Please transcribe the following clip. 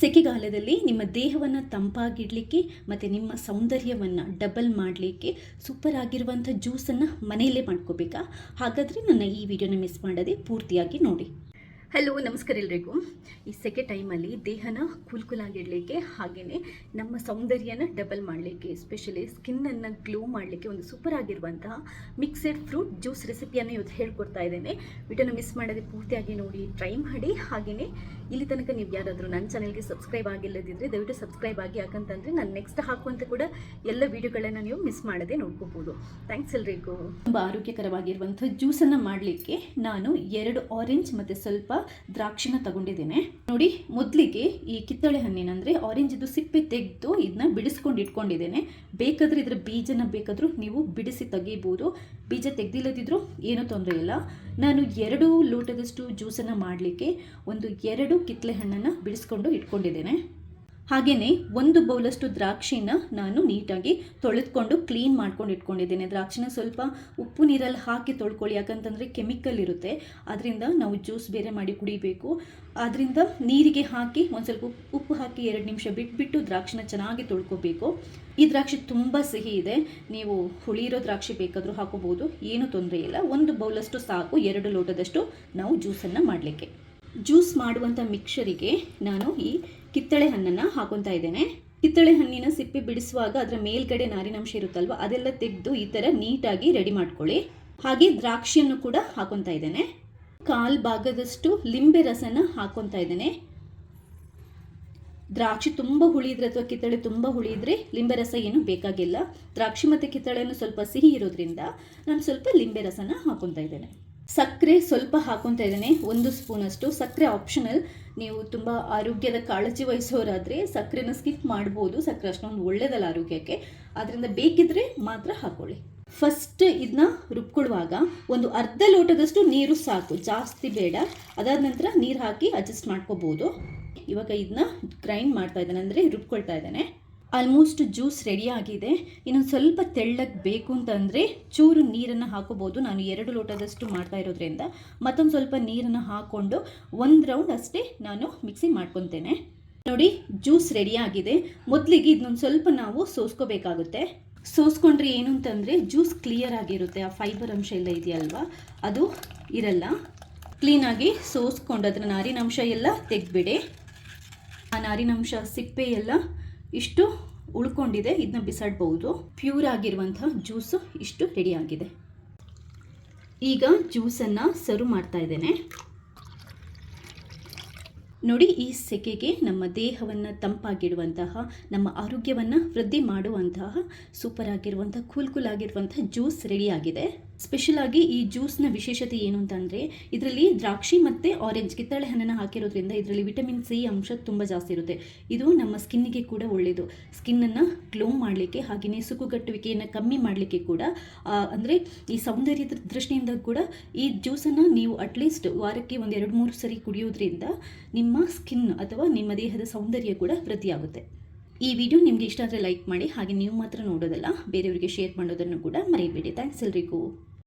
ಸೆಕೆಗಾಲದಲ್ಲಿ ನಿಮ್ಮ ದೇಹವನ್ನು ತಂಪಾಗಿಡಲಿಕ್ಕೆ ಮತ್ತು ನಿಮ್ಮ ಸೌಂದರ್ಯವನ್ನು ಡಬಲ್ ಮಾಡಲಿಕ್ಕೆ ಸೂಪರ್ ಆಗಿರುವಂಥ ಜ್ಯೂಸನ್ನು ಮನೆಯಲ್ಲೇ ಮಾಡ್ಕೋಬೇಕಾ? ಹಾಗಾದರೆ ನನ್ನ ಈ ವಿಡಿಯೋನ ಮಿಸ್ ಮಾಡದೆ ಪೂರ್ತಿಯಾಗಿ ನೋಡಿ. ಹಲೋ ನಮಸ್ಕಾರ ಎಲ್ರಿಗೂ. ಈ ಸೆಕೆ ಟೈಮಲ್ಲಿ ದೇಹನ ಕೂಲ್ ಕೂಲಾಗಿಡಲಿಕ್ಕೆ ಹಾಗೆಯೇ ನಮ್ಮ ಸೌಂದರ್ಯನ ಡಬಲ್ ಮಾಡಲಿಕ್ಕೆ ಎಸ್ಪೆಷಲಿ ಸ್ಕಿನ್ನನ್ನು ಗ್ಲೋ ಮಾಡಲಿಕ್ಕೆ ಒಂದು ಸೂಪರ್ ಆಗಿರುವಂತಹ ಮಿಕ್ಸೆಡ್ ಫ್ರೂಟ್ ಜ್ಯೂಸ್ ರೆಸಿಪಿಯನ್ನು ಇವತ್ತು ಹೇಳ್ಕೊಡ್ತಾ ಇದ್ದೇನೆ. ವಿಡಿಯೋನ ಮಿಸ್ ಮಾಡದೆ ಪೂರ್ತಿಯಾಗಿ ನೋಡಿ ಟ್ರೈ ಮಾಡಿ. ಹಾಗೆಯೇ ಇಲ್ಲಿ ತನಕ ನೀವು ಯಾರಾದರೂ ನನ್ನ ಚಾನಲ್ಗೆ ಸಬ್ಸ್ಕ್ರೈಬ್ ಆಗಿಲ್ಲದಿದ್ದರೆ ದಯವಿಟ್ಟು ಸಬ್ಸ್ಕ್ರೈಬ್ ಆಗಿ. ಯಾಕಂತಂದರೆ ನಾನು ನೆಕ್ಸ್ಟ್ ಹಾಕುವಂತ ಕೂಡ ಎಲ್ಲ ವಿಡಿಯೋಗಳನ್ನು ನೀವು ಮಿಸ್ ಮಾಡದೆ ನೋಡ್ಕೋಬೋದು. ಥ್ಯಾಂಕ್ಸ್ ಎಲ್ರಿಗೂ. ತುಂಬ ಆರೋಗ್ಯಕರವಾಗಿರುವಂಥ ಜ್ಯೂಸನ್ನು ಮಾಡಲಿಕ್ಕೆ ನಾನು ಎರಡು ಆರೆಂಜ್ ಮತ್ತು ಸ್ವಲ್ಪ ದ್ರಾಕ್ಷಿನ ತಗೊಂಡಿದ್ದೇನೆ. ನೋಡಿ, ಮೊದಲಿಗೆ ಈ ಕಿತ್ತಳೆ ಹಣ್ಣಿನ ಅಂದರೆ ಆರೆಂಜ್ ಸಿಪ್ಪೆ ತೆಗೆದು ಇದನ್ನ ಬಿಡಿಸ್ಕೊಂಡು ಇಟ್ಕೊಂಡಿದ್ದೇನೆ. ಬೇಕಾದರೆ ಇದರ ಬೀಜನ ಬೇಕಾದರೂ ನೀವು ಬಿಡಿಸಿ ತೆಗಿಬೋದು. ಬೀಜ ತೆಗೆದಿಲ್ಲದಿದ್ರೂ ಏನೂ ತೊಂದರೆ ಇಲ್ಲ. ನಾನು ಎರಡು ಲೋಟದಷ್ಟು ಜ್ಯೂಸನ್ನು ಮಾಡಲಿಕ್ಕೆ ಒಂದು ಎರಡು ಕಿತ್ತಳೆ ಹಣ್ಣನ್ನು ಬಿಡಿಸ್ಕೊಂಡು ಇಟ್ಕೊಂಡಿದ್ದೇನೆ. ಹಾಗೆಯೇ ಒಂದು ಬೌಲಷ್ಟು ದ್ರಾಕ್ಷಿನ ನಾನು ನೀಟಾಗಿ ತೊಳೆದುಕೊಂಡು ಕ್ಲೀನ್ ಮಾಡ್ಕೊಂಡು ಇಟ್ಕೊಂಡಿದ್ದೇನೆ. ದ್ರಾಕ್ಷಿನ ಸ್ವಲ್ಪ ಉಪ್ಪು ನೀರಲ್ಲಿ ಹಾಕಿ ತೊಳ್ಕೊಳ್ಳಿ. ಯಾಕಂತಂದರೆ ಕೆಮಿಕಲ್ ಇರುತ್ತೆ. ಅದರಿಂದ ನಾವು ಜ್ಯೂಸ್ ಬೇರೆ ಮಾಡಿ ಕುಡಿಬೇಕು. ಅದರಿಂದ ನೀರಿಗೆ ಹಾಕಿ ಒಂದು ಸ್ವಲ್ಪ ಉಪ್ಪು ಹಾಕಿ ಎರಡು ನಿಮಿಷ ಬಿಟ್ಬಿಟ್ಟು ದ್ರಾಕ್ಷಿನ ಚೆನ್ನಾಗಿ ತೊಳ್ಕೊಬೇಕು. ಈ ದ್ರಾಕ್ಷಿ ತುಂಬ ಸಿಹಿ ಇದೆ. ನೀವು ಹುಳಿ ಇರೋ ದ್ರಾಕ್ಷಿ ಬೇಕಾದರೂ ಹಾಕೋಬೋದು. ಏನೂ ತೊಂದರೆ ಇಲ್ಲ. ಒಂದು ಬೌಲಷ್ಟು ಸಾಕು. ಎರಡು ಲೋಟದಷ್ಟು ನಾವು ಜ್ಯೂಸನ್ನು ಮಾಡಲಿಕ್ಕೆ. ಜ್ಯೂಸ್ ಮಾಡುವಂಥ ಮಿಕ್ಸರಿಗೆ ನಾನು ಈ ಕಿತ್ತಳೆ ಹಣ್ಣನ್ನು ಹಾಕೊತಾ ಇದ್ದೇನೆ. ಕಿತ್ತಳೆ ಹಣ್ಣಿನ ಸಿಪ್ಪೆ ಬಿಡಿಸುವಾಗ ಅದರ ಮೇಲ್ಗಡೆ ನಾರಿನಂಶ ಇರುತ್ತಲ್ವ, ಅದೆಲ್ಲ ತೆಗೆದು ಈ ಥರ ನೀಟಾಗಿ ರೆಡಿ ಮಾಡ್ಕೊಳ್ಳಿ. ಹಾಗೆ ದ್ರಾಕ್ಷಿಯನ್ನು ಕೂಡ ಹಾಕೊತಾ ಇದ್ದೇನೆ. ಕಾಲ್ ಭಾಗದಷ್ಟು ಲಿಂಬೆ ರಸನ ಹಾಕೊತಾ ಇದ್ದೇನೆ. ದ್ರಾಕ್ಷಿ ತುಂಬ ಹುಳಿದ್ರೆ ಅಥವಾ ಕಿತ್ತಳೆ ತುಂಬ ಹುಳಿದ್ರೆ ಲಿಂಬೆ ರಸ ಏನು ಬೇಕಾಗಿಲ್ಲ. ದ್ರಾಕ್ಷಿ ಮತ್ತು ಕಿತ್ತಳೆಯನ್ನು ಸ್ವಲ್ಪ ಸಿಹಿ ಇರೋದ್ರಿಂದ ನಾನು ಸ್ವಲ್ಪ ಲಿಂಬೆ ರಸನ ಹಾಕೊತಾ ಇದ್ದೇನೆ. ಸಕ್ಕರೆ ಸ್ವಲ್ಪ ಹಾಕೊತಾ ಇದ್ದೇನೆ, ಒಂದು ಸ್ಪೂನಷ್ಟು ಸಕ್ಕರೆ ಆಪ್ಷನಲ್ ನೀವು ತುಂಬ ಆರೋಗ್ಯದ ಕಾಳಜಿ ವಹಿಸೋರಾದರೆ ಸಕ್ಕರೆನ ಸ್ಕಿಪ್ ಮಾಡ್ಬೋದು. ಸಕ್ಕರೆ ಅಷ್ಟೊಂದು ಒಳ್ಳೇದಲ್ಲ ಆರೋಗ್ಯಕ್ಕೆ. ಅದರಿಂದ ಬೇಕಿದ್ರೆ ಮಾತ್ರ ಹಾಕೊಳ್ಳಿ. ಫಸ್ಟ್ ಇದನ್ನ ರುಬ್ಕೊಳ್ಳುವಾಗ ಒಂದು ಅರ್ಧ ಲೋಟದಷ್ಟು ನೀರು ಸಾಕು. ಜಾಸ್ತಿ ಬೇಡ. ಅದಾದ ನಂತರ ನೀರು ಹಾಕಿ ಅಡ್ಜಸ್ಟ್ ಮಾಡ್ಕೋಬೋದು. ಇವಾಗ ಇದನ್ನ ಗ್ರೈಂಡ್ ಮಾಡ್ತಾ ಇದ್ದೇನೆ. ಅಂದರೆ ರುಬ್ಕೊಳ್ತಾ ಇದ್ದೇನೆ. ಆಲ್ಮೋಸ್ಟ್ ಜ್ಯೂಸ್ ಆಗಿದೆ. ಇನ್ನೊಂದು ಸ್ವಲ್ಪ ತೆಳ್ಳಗೆ ಬೇಕು ಅಂತಂದರೆ ಚೂರು ನೀರನ್ನು ಹಾಕೋಬೋದು. ನಾನು ಎರಡು ಲೋಟದಷ್ಟು ಮಾಡ್ತಾ ಇರೋದ್ರಿಂದ ಮತ್ತೊಂದು ಸ್ವಲ್ಪ ನೀರನ್ನು ಹಾಕ್ಕೊಂಡು ಒಂದು ರೌಂಡ್ ಅಷ್ಟೇ ನಾನು ಮಿಕ್ಸಿ ಮಾಡ್ಕೊತೇನೆ. ನೋಡಿ ಜ್ಯೂಸ್ ಆಗಿದೆ. ಮೊದಲಿಗೆ ಇದನ್ನೊಂದು ಸ್ವಲ್ಪ ನಾವು ಸೋಸ್ಕೋಬೇಕಾಗುತ್ತೆ. ಸೋಸ್ಕೊಂಡ್ರೆ ಏನು ಅಂತಂದರೆ ಜ್ಯೂಸ್ ಕ್ಲಿಯರ್ ಆಗಿರುತ್ತೆ. ಆ ಫೈಬರ್ ಅಂಶ ಎಲ್ಲ ಇದೆಯಲ್ವಾ? ಅದು ಇರಲ್ಲ. ಕ್ಲೀನಾಗಿ ಸೋಸ್ಕೊಂಡು ಅದರ ನಾರಿನಂಶ ಎಲ್ಲ ತೆಗೆದ್ಬಿಡಿ. ಆ ನಾರಿನಂಶ ಸಿಪ್ಪೆ ಎಲ್ಲ ಇಷ್ಟು ಉಳ್ಕೊಂಡಿದೆ ಇದನ್ನ ಬಿಸಾಡ್ಬೋದು. ಪ್ಯೂರ್ ಆಗಿರುವಂತಹ ಜ್ಯೂಸ್ ಇಷ್ಟು ರೆಡಿ ಆಗಿದೆ. ಈಗ ಜ್ಯೂಸನ್ನು ಸರ್ವ್ ಮಾಡ್ತಾ ಇದ್ದೇನೆ. ನೋಡಿ, ಈ ಸೆಕೆಗೆ ನಮ್ಮ ದೇಹವನ್ನು ತಂಪಾಗಿಡುವಂತಹ, ನಮ್ಮ ಆರೋಗ್ಯವನ್ನು ವೃದ್ಧಿ ಮಾಡುವಂತಹ ಸೂಪರ್ ಆಗಿರುವಂಥ ಕೂಲ್ ಕೂಲ್ ಆಗಿರುವಂತಹ ಜ್ಯೂಸ್ ರೆಡಿಯಾಗಿದೆ. ಸ್ಪೆಷಲ್ ಆಗಿ ಈ ಜ್ಯೂಸ್ನ ವಿಶೇಷತೆ ಏನು ಅಂತಂದರೆ, ಇದರಲ್ಲಿ ದ್ರಾಕ್ಷಿ ಮತ್ತು ಆರೆಂಜ್ ಕಿತ್ತಳೆ ಹಣ್ಣನ್ನು ಹಾಕಿರೋದ್ರಿಂದ ಇದರಲ್ಲಿ ವಿಟಮಿನ್ ಸಿ ಅಂಶ ತುಂಬ ಜಾಸ್ತಿ ಇರುತ್ತೆ. ಇದು ನಮ್ಮ ಸ್ಕಿನ್ನಿಗೆ ಕೂಡ ಒಳ್ಳೆಯದು ಸ್ಕಿನ್ನನ್ನು ಗ್ಲೋ ಮಾಡಲಿಕ್ಕೆ ಹಾಗೆಯೇ ಸುಕ್ಕುಗಟ್ಟುವಿಕೆಯನ್ನು ಕಮ್ಮಿ ಮಾಡಲಿಕ್ಕೆ ಕೂಡ ಅಂದರೆ ಈ ಸೌಂದರ್ಯದ ದೃಷ್ಟಿಯಿಂದ ಕೂಡ ಈ ಜ್ಯೂಸನ್ನು ನೀವು ಅಟ್ಲೀಸ್ಟ್ ವಾರಕ್ಕೆ ಒಂದು ಎರಡು ಮೂರು ಸರಿ ಕುಡಿಯೋದ್ರಿಂದ ನಿಮ್ಮ ಸ್ಕಿನ್ ಅಥವಾ ನಿಮ್ಮ ದೇಹದ ಸೌಂದರ್ಯ ಕೂಡ ವೃದ್ಧಿಯಾಗುತ್ತೆ. ಈ ವಿಡಿಯೋ ನಿಮಗೆ ಇಷ್ಟ ಆದರೆ ಲೈಕ್ ಮಾಡಿ, ಹಾಗೆ ನೀವು ಮಾತ್ರ ನೋಡೋದಲ್ಲ, ಬೇರೆಯವರಿಗೆ ಶೇರ್ ಮಾಡೋದನ್ನು ಕೂಡ ಮರೆಯಬೇಡಿ. ಥ್ಯಾಂಕ್ಸ್ ಎಲ್ರಿಗೂ.